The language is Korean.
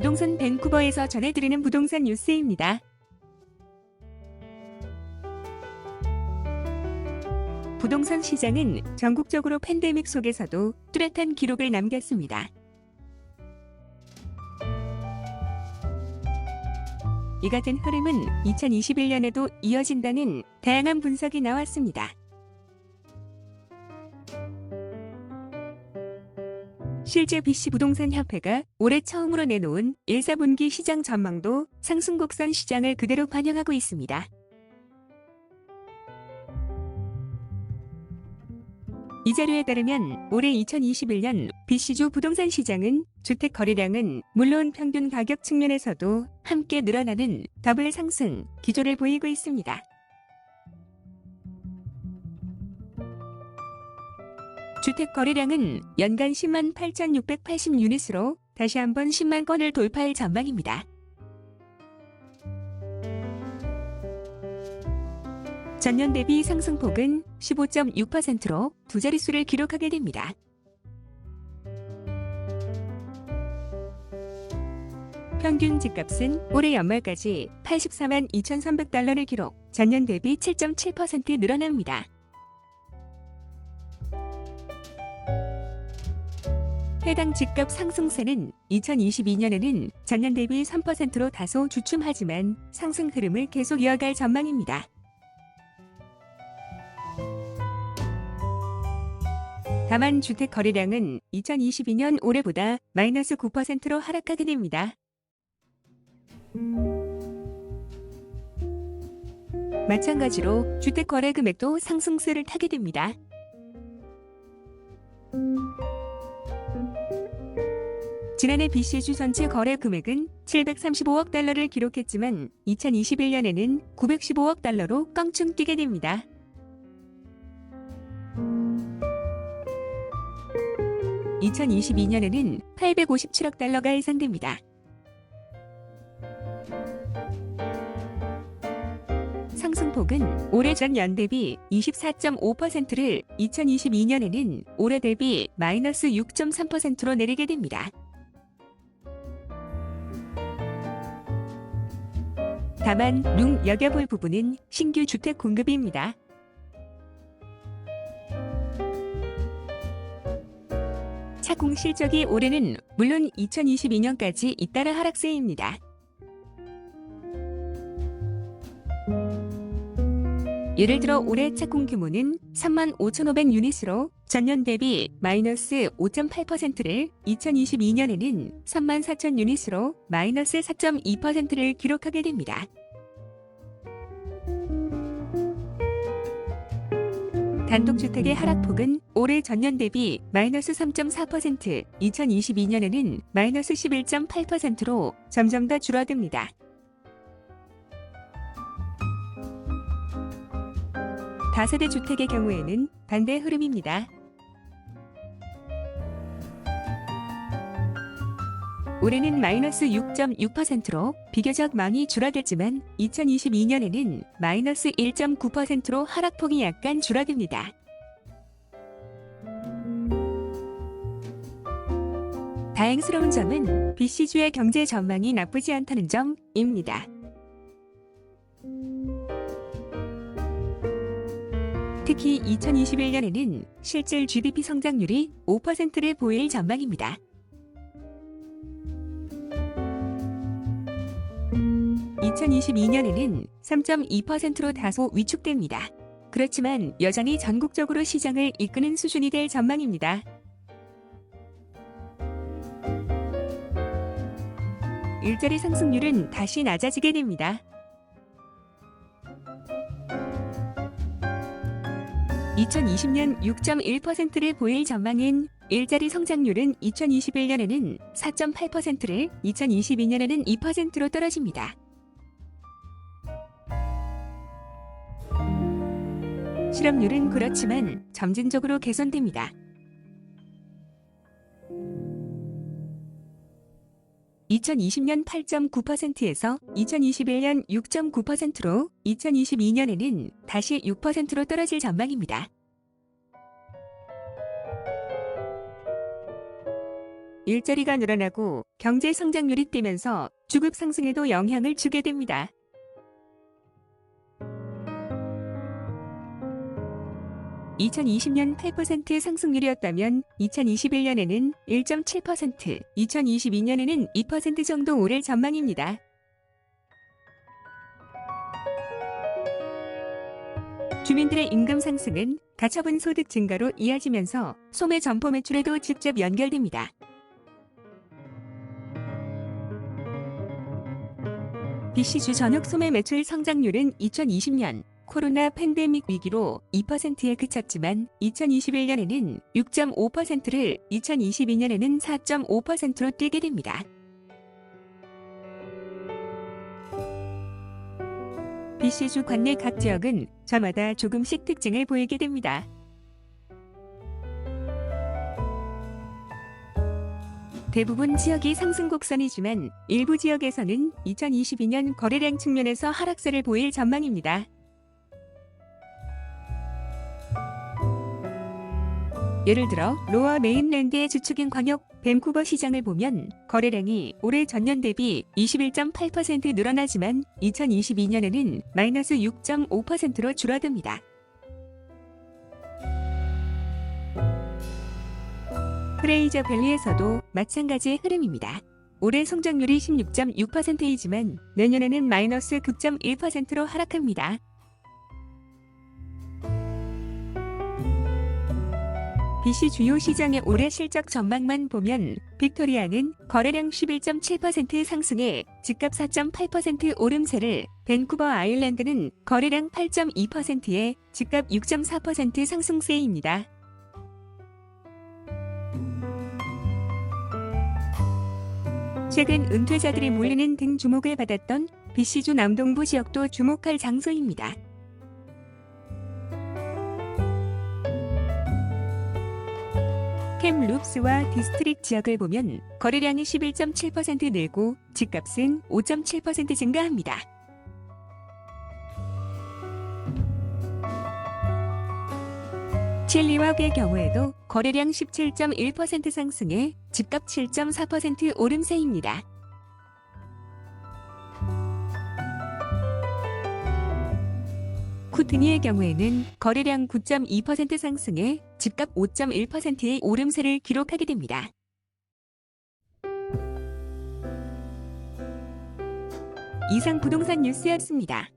부동산 밴쿠버에서 전해드리는 부동산 뉴스입니다. 부동산 시장은 전국적으로 팬데믹 속에서도 뚜렷한 기록을 남겼습니다. 이 같은 흐름은 2021년에도 이어진다는 다양한 분석이 나왔습니다. 실제 BC 부동산 협회가 올해 처음으로 내놓은 1, 4분기 시장 전망도 상승 곡선 시장을 그대로 반영하고 있습니다. 이 자료에 따르면 올해 2021년 BC주 부동산 시장은 주택 거래량은 물론 평균 가격 측면에서도 함께 늘어나는 더블 상승 기조를 보이고 있습니다. 주택 거래량은 연간 10만 8,680 유닛으로 다시 한번 10만 건을 돌파할 전망입니다. 전년 대비 상승폭은 15.6%로 두 자릿수를 기록하게 됩니다. 평균 집값은 올해 연말까지 84만 2,300달러를 기록, 전년 대비 7.7% 늘어납니다. 해당 집값 상승세는 2022년에는 전년 대비 3%로 다소 주춤하지만 상승 흐름을 계속 이어갈 전망입니다. 다만 주택 거래량은 2022년 올해보다 마이너스 9%로 하락하게 됩니다. 마찬가지로 주택 거래 금액도 상승세를 타게 됩니다. 지난해 BC주 전체 거래 금액은 735억 달러를 기록했지만 2021년에는 915억 달러로 껑충 뛰게 됩니다. (2022년에는) (857억 달러가 예상됩니다. 상승폭은 올해 전년 대비 24.5%를 2022년에는 올해 대비 마이너스 6.3%로 내리게 됩니다. 다만 눈 여겨볼 부분은 신규 주택 공급입니다. 착공 실적이 올해는 물론 2022년까지 잇따라 하락세입니다. 예를 들어 올해 착공 규모는 3만 5,500 유닛으로 전년 대비 마이너스 5.8%를 2022년에는 3만 4천 유닛으로 마이너스 4.2%를 기록하게 됩니다. 단독주택의 하락폭은 올해 전년 대비 마이너스 3.4%, 2022년에는 마이너스 11.8%로 점점 더 줄어듭니다. 다세대 주택의 경우에는 반대 흐름입니다. 올해는 마이너스 6.6%로 비교적 많이 줄어들지만 2022년에는 마이너스 1.9%로 하락폭이 약간 줄어듭니다. 다행스러운 점은 BC주의 경제 전망이 나쁘지 않다는 점입니다. 특히 2021년에는 실질 GDP 성장률이 5%를 보일 전망입니다. (2022년에는) (3.2%로) 다소 위축됩니다. 그렇지만 여전히 전국적으로 시장을 이끄는 수준이 될 전망입니다. 일자리 상승률은 다시 낮아지게 됩니다. 2020년 6.1%를 보일 전망인 일자리 성장률은 2021년에는 4.8%를 2022년에는 2%로 떨어집니다. 실업률은 그렇지만 점진적으로 개선됩니다. 2020년 8.9%에서 2021년 6.9%로 2022년에는 다시 6%로 떨어질 전망입니다. 일자리가 늘어나고 경제 성장률이 뛰면서 주급 상승에도 영향을 주게 됩니다. (2020년) (8%) 상승률이었다면 (2021년에는) (1.7%) (2022년에는) (2% 정도 오를 전망입니다. 주민들의 임금 상승은 가처분 소득 증가로 이어지면서 소매 점포 매출에도 직접 연결됩니다. BC주 전역 소매 매출 성장률은 2020년 코로나 팬데믹 위기로 2%에 그쳤지만 2021년에는 6.5%를 2022년에는 4.5%로 뛰게 됩니다. BC주 관내 각 지역은 저마다 조금씩 특징을 보이게 됩니다. 대부분 지역이 상승 곡선이지만 일부 지역에서는 2022년 거래량 측면에서 하락세를 보일 전망입니다. 예를 들어 로어 메인랜드의 주축인 광역 밴쿠버 시장을 보면 거래량이 올해 전년 대비 21.8% 늘어나지만 2022년에는 마이너스 6.5%로 줄어듭니다. 프레이저 밸리에서도 마찬가지의 흐름입니다. 올해 성장률이 16.6%이지만 내년에는 마이너스 9.1%로 하락합니다. BC 주요 시장의 올해 실적 전망만 보면 빅토리아는 거래량 11.7% 상승에 집값 4.8% 오름세를 밴쿠버 아일랜드는 거래량 8.2%에 집값 6.4% 상승세입니다. 최근 은퇴자들이 몰리는 등 주목을 받았던 BC주 남동부 지역도 주목할 장소입니다. 캠 룹스와 디스트릭 지역을 보면 거래량이 11.7% 늘고 집값은 5.7% 증가합니다. 칠리와의 경우에도 거래량 17.1% 상승에 집값 7.4% 오름세입니다. 쿠트니의 경우에는 거래량 9.2% 상승에 집값 5.1%의 오름세를 기록하게 됩니다. 이상 부동산 뉴스였습니다.